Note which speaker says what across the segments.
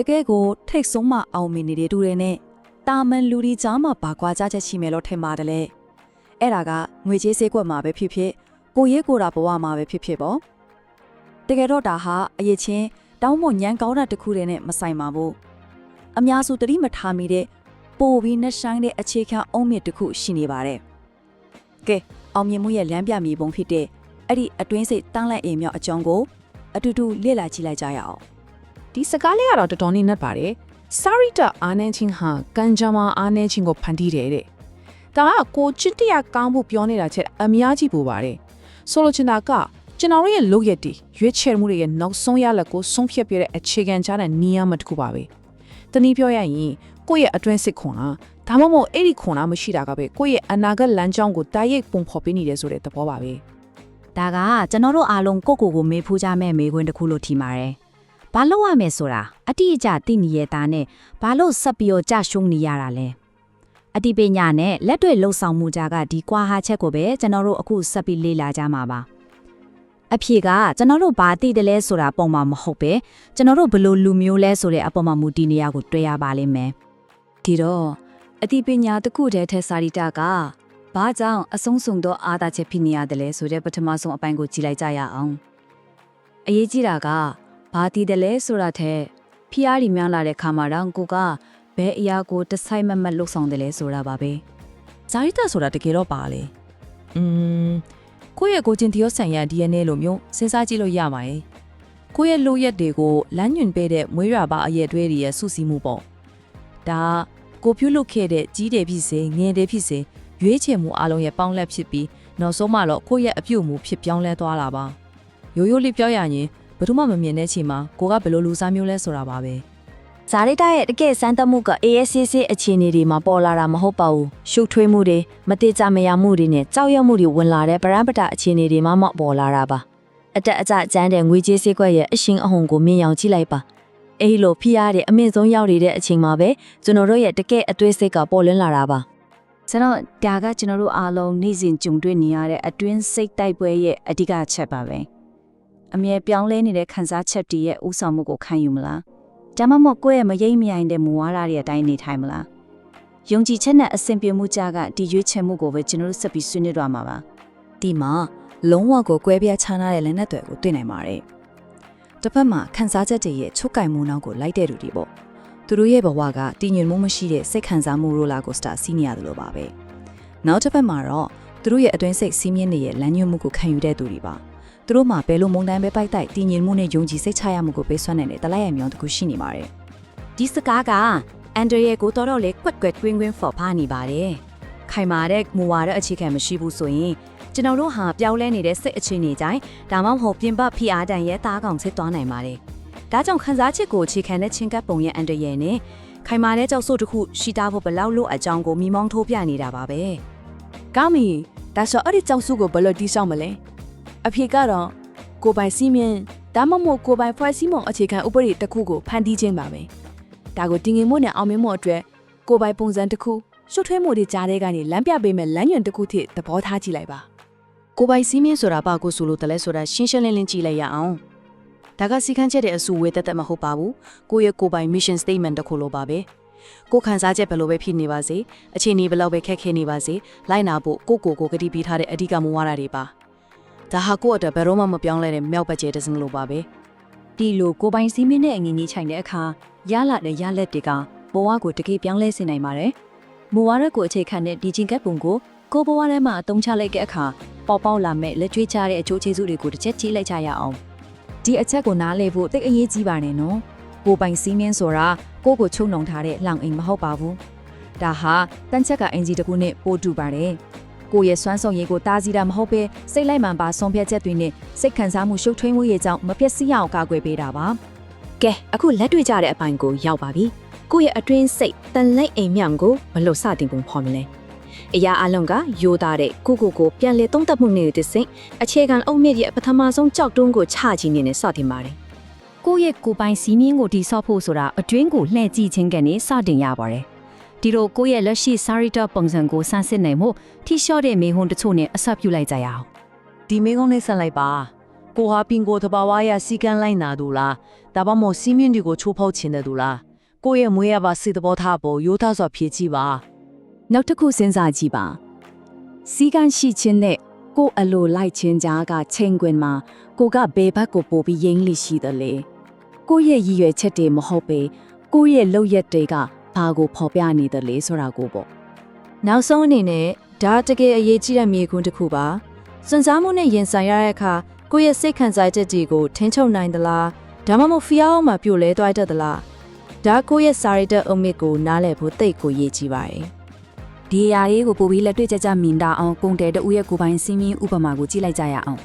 Speaker 1: တကယ်ကိုထိတ်ဆုံးမအောင်မြင်နေတဲ့တူတွေနဲ့တာမန်လူဒီကြားမှာဘာကွာကြချက်ရှိမယ်လို့ထင်ပါတယ်လေအဲ့ဒါကငွေကြေးစေးကွက်မှာပဲဖြစ်ဖြစ်ကိုရေးကိုတာဘဝမှာပဲဖြစ်ဖြစ်ပေါ့တကယ်တော့ဒါဟာအရေးချင်းတောင်းမညံကောင်းတာတစ်ခုတည်းနဲ့မဆိုင်ပါဘူးအများစုတတိမထားမိတဲ့ပိုပြီးနှဆိုင်တဲ့အခြေခံအုံမြစ်တစ်ခုရှိနေပါတယ်ကဲအောင်မြင်မှုရဲ့လမ်းပြမြေပုံဖြစ်တဲ့အဲ့ဒီအတွင်းစိတ်တန်းလိုက်အိမ်မြောက်အကြောင်းကိုအတူတူလေ့လာကြည့်လိုက်ကြရအောင်
Speaker 2: ဒီစကားလေးကတော့တော်တော်လေးနှက်ပါတယ်စာရီတာအာနေချင်းဟာကန်ဂျာမာအာနေချင်းကိုဖန်တီးတယ်တဲ့ဒါကကိုချစ်တရားကောင်းဖို့ပြောနေတာချက်အများကြီးပူပါတယ်ဆိုလိုချင်တာကကျွန်တော်တို့ရဲ့လုပ်ရက်တီရွေးချယ်မှုတွေရဲ့နောက်ဆုံးရလက်ကိုဆုံးဖြတ်ပြတဲ့အခြေခံချတဲ့နေရာမှာတစ်ခုပါပဲတနည်းပြောရရင်ကိုယ့်ရဲ့အတွင်းစစ်ခွန်လားဒါမှမဟုတ်အဲ့ဒီခွန်လားမရှိတာကပဲကိုယ့်ရဲ့အနာဂတ်လမ်းကြောင်းကိုတိုက်ရိုက်ပုံဖော်ပေးနေတယ်ဆိုတဲ့သဘောပါပဲ
Speaker 3: ဒါကကျွန်တော်တို့အားလုံးကိုယ့်ကိုယ်ကိုမေးဖူးကြမဲ့မေးခွန်းတစ်ခုလို့ထင်ပါတယ်။ ဘာလို့ရမယ်ဆိုတာအတိအကျသိနေရတာနဲ့ဘာလို့ဆက်ပြီးတော့ကြရှုံးနေရတာလဲ။အတိပညာနဲ့လက်တွေ့လှုပ်ဆောင်မှုကြကဒီကွာဟာချက်ကိုပဲကျွန်တော်တို့အခုဆက်ပြီးလေ့လာကြမှာပါ။အဖြေကကျွန်တော်တို့ဘာသိတယ်လဲဆိုတာပုံမှန်မဟုတ်ပဲကျွန်တော်တို့ဘယ်လိုလူမျိုးလဲဆိုတဲ့အပေါ်မှာမူတည်နေရကိုတွေ့ရပါလိမ့်မယ်။
Speaker 1: ဒီတော့အတိပညာတစ်ခုတည်းထက်စာရီတာကဘာကြောင့်အဆုံးစုံသောအာသာချက်ဖြစ်နေရတယ်လဲဆိုတဲ့ပထမဆုံးအပိုင်းကိုကြည့်လိုက်ကြရအောင်အရေးကြီးတာက ဘာတည်တယ်လဲဆိုတာထက်ဖီးအားရီများလာတဲ့ခါမှာတော့ကိုကဘယ်အရာကိုတဆိုင်မမတ်လှုပ်ဆောင်တယ်လဲဆိုတာပါပဲဇာရီတာဆိုတာတကယ်တော့ပါလေอืมကိုယ့်ရဲ့ကိုချင်းတရောဆန်ရ DNA လိုမျိုးစဉ်းစားကြည့်လို့ရပါတယ်ကိုယ့်ရဲ့လိုရက်တွေကိုလမ်းညွန်ပေးတဲ့မွေးရပါအရက်တွဲတွေရဲ့စုစည်းမှုပေါ့ဒါကိုပြုလုပ်ခဲ့တဲ့ကြီးတယ်ဖြစ်စေငယ်တယ်ဖြစ်စေရွေးချယ်မှုအလုံးရဲ့ပေါင်းလက်ဖြစ်ပြီးနောက်ဆုံးမှတော့ကိုယ့်ရဲ့အပြုတ်မှုဖြစ်ပြောင်းလဲသွားတာပါရိုးရိုးလေးပြောရရင် ဘယ်သူမှမမြင်တဲ့အချိန်မှာကိုကဘယ်လိုလူစားမျိုးလဲဆိုတာပါပဲ
Speaker 3: ဇာရိတာရဲ့တကယ်စမ်းသပ်မှုက ASCC အခြေအနေတွေမှာပေါ်လာတာမဟုတ်ပါဘူး။ရှုပ်ထွေးမှုတွေမတိကျမရမှုတွေနဲ့ကြောက်ရွံ့မှုတွေဝင်လာတဲ့ပရန်ပတာအခြေအနေတွေမှမပေါ်လာတာပါ။အတက်အကျကျန်းတဲ့ငွေကြေးစည်းကွက်ရဲ့အရှင်အဟုန်ကိုမြင်အောင်ကြည့်လိုက်ပါ။အဲဒီလိုဖိအားတွေအမြင့်ဆုံးရောက်နေတဲ့အချိန်မှာပဲကျွန်တော်တို့ရဲ့တကယ်အသွေးစိတ်ကပေါ်လွင်လာတာပါ။ကျွန်တော်ဒါကကျွန်တော်တို့အားလုံးနေ့စဉ်ကြုံတွေ့နေရတဲ့အတွင်းစိတ်တိုက်ပွဲရဲ့အဓိကချက်ပါပဲ။ အမြဲပြောင်းလဲနေတဲ့ခံစားချက်တွေရဲ့ဥဆောင်မှုကိုခံယူမလား။ဒါမှမဟုတ်ကိုယ့်ရဲ့မရိမ့်မြိုင်တဲ့မူဝါဒတွေအတိုင်းနေထိုင်မလားယုံကြည်ချက်နဲ့အစဉ်ပြေမှုကြကဒီရွေးချယ်မှုကိုပဲကျွန်တော်တို့ဆက်ပြီးဆွေးနွေးတော့မှာပါ
Speaker 1: ဒီမှာလုံးဝကိုကွဲပြားခြားနားတဲ့လက်နက်တွေကိုတွေ့နိုင်ပါတယ်တစ်ဖက်မှာခန်းစားချက်တွေရဲ့ချုပ်ကင်မှုနောက်ကိုလိုက်တဲ့လူတွေပေါ့သူတို့ရဲ့ဘဝကတည်ငြိမ်မှုမရှိတဲ့စိတ်ခံစားမှုရိုလာကိုစတာစီးနေရတယ်လို့ပါပဲနောက်တစ်ဖက်မှာတော့သူတို့ရဲ့အတွင်းစိတ်စီးမြင့်နေတဲ့လမ်းညွှန်မှုကိုခံယူတဲ့သူတွေပါ သူတို့မှာဘယ်လိုမုန်တိုင်းပဲပိုက်တိုက်တည်ငြိမ်မှုနဲ့ယုံကြည်စိတ်ချရမှုကိုပေးစွမ်းနိုင်တဲ့တလိုက်ရမြောင်းတစ်ခုရှိနေပါတယ်
Speaker 3: ဒီစကားကအန်ဒရီရဲ့ကိုတော်တော်လေးကွက်ကွက်တွင်းတွင်းဖော်ဖားနေပါတယ်ခိုင်မာတဲ့မူဝါဒအခြေခံမရှိဘူးဆိုရင်ကျွန်တော်တို့ဟာပြောင်းလဲနေတဲ့စိတ်အခြေအနေတိုင်းဒါမှမဟုတ်ပြင်ပဖိအားတန်ရဲ့တားကောင်စစ်သွားနိုင်ပါတယ်ဒါကြောင့်ခန်းစားချက်ကိုအခြေခံတဲ့ချင်းကပ်ပုံရဲ့အန်ဒရီရဲ့နဲ့ခိုင်မာတဲ့ကြောက်စို့တစ်ခုရှိတာဖို့ဘယ်လောက်လို့အကြောင်းကိုမိမောင်းထိုးပြနေတာပါပဲ
Speaker 2: ကောင်းပြီဒါဆိုအဲ့ဒီကြောက်စုကိုဘယ်လိုတီးဆောင်မလဲ အဖြေကတော့ကိုယ်ပိုင်စီးမြင်ဒါမှမဟုတ်ကိုယ်ပိုင်ဖွဲ့စည်းမှုအခြေခံဥပဒေတစ်ခုကိုဖန်တီးခြင်းပါပဲဒါကိုတင်ငင်မှုနဲ့အောင်မြင်မှုအတွက်ကိုယ်ပိုင်ပုံစံတစ်ခုရှုပ်ထွေးမှုတွေကြားတဲ့ကနေလမ်းပြပေးမဲ့လမ်းညွန်တစ်ခုထိသဘောထားကြည့်လိုက်ပါ
Speaker 4: ကိုပိုင်စီးမင်းဆိုတာဘာကိုဆိုလို့တလဲဆိုတာရှင်းရှင်းလင်းလင်းကြည့်လိုက်ရအောင်ဒါကစီခန်းချက်တဲ့အစုဝေးတက်တက်မဟုတ်ပါဘူးကိုယ့်ရဲ့ကိုပိုင် mission statement တစ်ခုလိုပါပဲကိုခံစားချက်ဘယ်လိုပဲဖြစ်နေပါစေအခြေအနေဘယ်လောက်ပဲခက်ခဲနေပါစေလိုက်နာဖို့ကိုကိုကိုကတိပေးထားတဲ့အဓိကမူဝါဒတွေပါ ဒါဟာကိုယ့်အတွက်ဘယ်တော့မှမပြောင်းလဲတဲ့မြောက်ဘက်ကျဲတစ်စင်းလိုပါပဲ
Speaker 3: ဒီလိုကိုပိုင်စီးမင်းနဲ့အငင်းကြီးခြိုင်တဲ့အခါရလာတဲ့ရလက်တွေကဘဝကိုတကယ်ပြောင်းလဲစေနိုင်ပါတယ်။မူဝါဒကိုအခြေခံတဲ့ဒီချင်းကပ်ပုံကိုကိုဘဝထဲမှာအသုံးချလိုက်တဲ့အခါပေါ်ပေါက်လာမဲ့လက်ကျွေးချတဲ့အကျိုးကျေးဇူးတွေကိုတစ်ချက်ကြည့်လိုက်ကြရအောင်။ဒီအချက်ကိုနားလည်ဖို့သိအရေးကြီးပါနဲ့နော်။ကိုပိုင်စီးမင်းဆိုတာကိုကိုချုံနှုံထားတဲ့လောင်အိမ်မဟုတ်ပါဘူး။ဒါဟာတန်ချက်ကအင်ဂျီတစ်ခုနဲ့ပို့တူပါတယ်။ ကိုယ့်ရဲ့စွမ်းဆောင်ရည်ကိုတားစီတာမဟုတ်ပဲစိတ်လိုက်မှန်ပါဆုံးဖြတ်ချက်တွေနဲ့စိတ်ခံစားမှုရှုပ်ထွေးမှုရဲ့ကြောင့်မပျက်စီးအောင်ကာကွယ်ပေးတာပါ
Speaker 5: ကဲအခုလက်တွေ့ကြတဲ့အပိုင်းကိုရောက်ပါပြီကိုယ့်ရဲ့အတွင်းစိတ်တန်လိုက်အိမ်မြံကိုဘလို့စတင်ပုံဖော်မလဲအရာအလုံးကယိုသားတဲ့ကိုကိုကိုပြန်လေသုံးသပ်မှုနဲ့တစ်စိမ့်အခြေခံအုံမြင့်ရဲ့ပထမဆုံးကြောက်တွန်းကိုချကြည့်နေနဲ့စတင်ပါတယ်
Speaker 3: ကိုယ့်ရဲ့ကိုယ်ပိုင်စီးမင်းကိုတိဆောက်ဖို့ဆိုတာအတွင်းကိုလှည့်ကြည့်ခြင်းကနေစတင်ရပါတယ်။ ဒီလိုကိုယ့်ရဲ့လက်ရှိစာရီတာပုံစံကိုစမ်းစစ်နိုင်မှုထိလျှော့တဲ့မေဟွန်းတချို့နဲ့အဆက်ပြုလိုက်ကြရအောင်
Speaker 1: ဒီမေကုန်းလေးဆက်လိုက်ပါ
Speaker 4: ကိုဟာပင်ကိုတဘာဝရစီကန်းလိုက်နာသူလားဒါမှမဟုတ်စီးမြင့်တွေကိုချိုးဖောက်ခြင်းတဲ့သူလားကိုယ့်ရဲ့မွေးရပါစိတ်တဘောထားပေါ်ရိုးသားစွာဖြည့်ကြည့်ပါ
Speaker 1: နောက်တစ်ခုစဉ်းစားကြည့်ပါစီကန်းရှိခြင်းနဲ့ကိုယ်အလိုလိုက်ခြင်းကြားကချိန်ခွင်မှာကိုကဘယ်ဘက်ကိုပို့ပြီးရင်းလိရှိတယ်လေကိုယ့်ရဲ့ရည်ရွယ်ချက်တွေမဟုတ်ပေကိုယ့်ရဲ့လုပ်ရက်တွေက ဘာကိုဖော်ပြနေတယ်လေဆိုတာကိုပေါ့
Speaker 3: နောက်ဆုံးအနေနဲ့ဒါတကယ်အရေးကြီးတဲ့မြေခွန်းတစ်ခုပါစွန့်စားမှုနဲ့ရင်ဆိုင်ရတဲ့အခါကိုယ့်ရဲ့စိတ်ခံစားချက်တွေကိုထိန်းချုပ်နိုင်သလားဒါမှမဟုတ်ဖီးအောင်မှပြိုလဲသွားတတ်သလားဒါကိုယ့်ရဲ့စာရိတ္တအုံမြစ်ကိုနားလည်ဖို့တိတ်ကိုရေးကြည့်ပါတယ်
Speaker 1: ဒီအရာလေးကိုပို့ပြီးလက်တွေ့ကြကြမြင်တာအောင်ကုန်တယ်တူရဲ့ကိုယ်ပိုင်စီးမင်းဥပမာကိုကြည့်လိုက်ကြရအောင်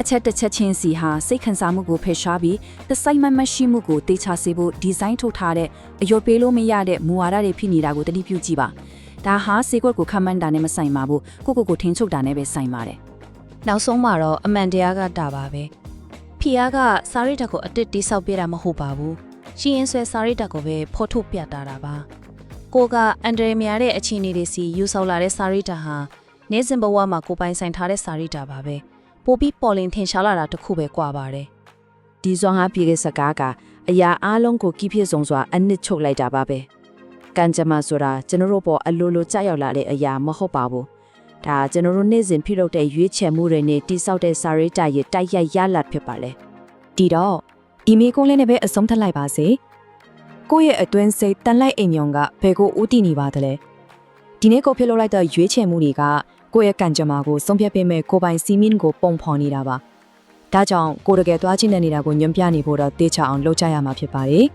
Speaker 1: အချက်တစ်ချက်ချင်းစီဟာစိတ်ခံစားမှုကိုဖယ်ရှားပြီးသစိုက်မတ်မရှိမှုကိုတေချာစေဖို့ဒီဇိုင်းထုတ်ထားတဲ့အယောပေးလို့မရတဲ့မူဝါဒတွေဖြစ်နေတာကိုတတိပြုကြည့်ပါဒါဟာစေကွက်ကိုခမန်းတာနဲ့မဆိုင်ပါဘူးကိုကိုကိုထင်းချုပ်တာနဲ့ပဲဆိုင်ပါတယ်
Speaker 3: နောက်ဆုံးမှာတော့အမှန်တရားကတာပါပဲဖီယာကစာရိတ္တကိုအတစ်တိဆောက်ပြတာမဟုတ်ပါဘူးရှင်ရင်ဆွဲစာရိတ္တကိုပဲဖော်ထုတ်ပြတာတာပါကိုကအန်ဒရမြာတဲ့အခြေအနေတွေစီယူဆောက်လာတဲ့စာရိတ္တဟာနေစဉ်ဘဝမှာကိုပိုင်ဆိုင်ထားတဲ့စာရိတ္တပါပဲ ပိုပြီးပေါ်လင်ထင်ရှားလာတာတစ်ခုပဲကွာပါတယ်
Speaker 2: ဒီဇွန်ဟာပြေတဲ့စကားကအရာအလုံးကိုကိဖြစ်ဆုံးစွာအနစ်ချုပ်လိုက်တာပါပဲကံကြမ္မာဆိုတာကျွန်တော်တို့ပေါ်အလိုလိုကြောက်ရောက်လာတဲ့အရာမဟုတ်ပါဘူးဒါကျွန်တော်တို့နေ့စဉ်ပြုလုပ်တဲ့ရွေးချယ်မှုတွေနဲ့တိစောက်တဲ့စာရိတ္တရဲ့တိုက်ရိုက်ရလဒ်ဖြစ်ပါလေ
Speaker 5: ဒီတော့ဒီမေကုန်းလေးနဲ့ပဲအဆုံးသတ်လိုက်ပါစေကိုယ့်ရဲ့အတွင်းစိတ်တန်လိုက်အိမ်မြောင်ကဘယ်ကိုဦးတည်နေပါသလဲဒီနေ့ကိုဖြစ်လုပ်လိုက်တဲ့ရွေးချယ်မှုတွေက ကိုယ့်ရဲ့ကံကြမ္မာကိုဆုံးဖြတ်ပေးမဲ့ကိုယ်ပိုင်စီမင်းကိုပုံဖော်နေတာပါဒါကြောင့်ကိုယ်တကယ်သွားချင်းတဲ့နေတာကိုညွှန်ပြနေဖို့တော့တေချာအောင်လုပ်ကြရမှာဖြစ်ပါတယ်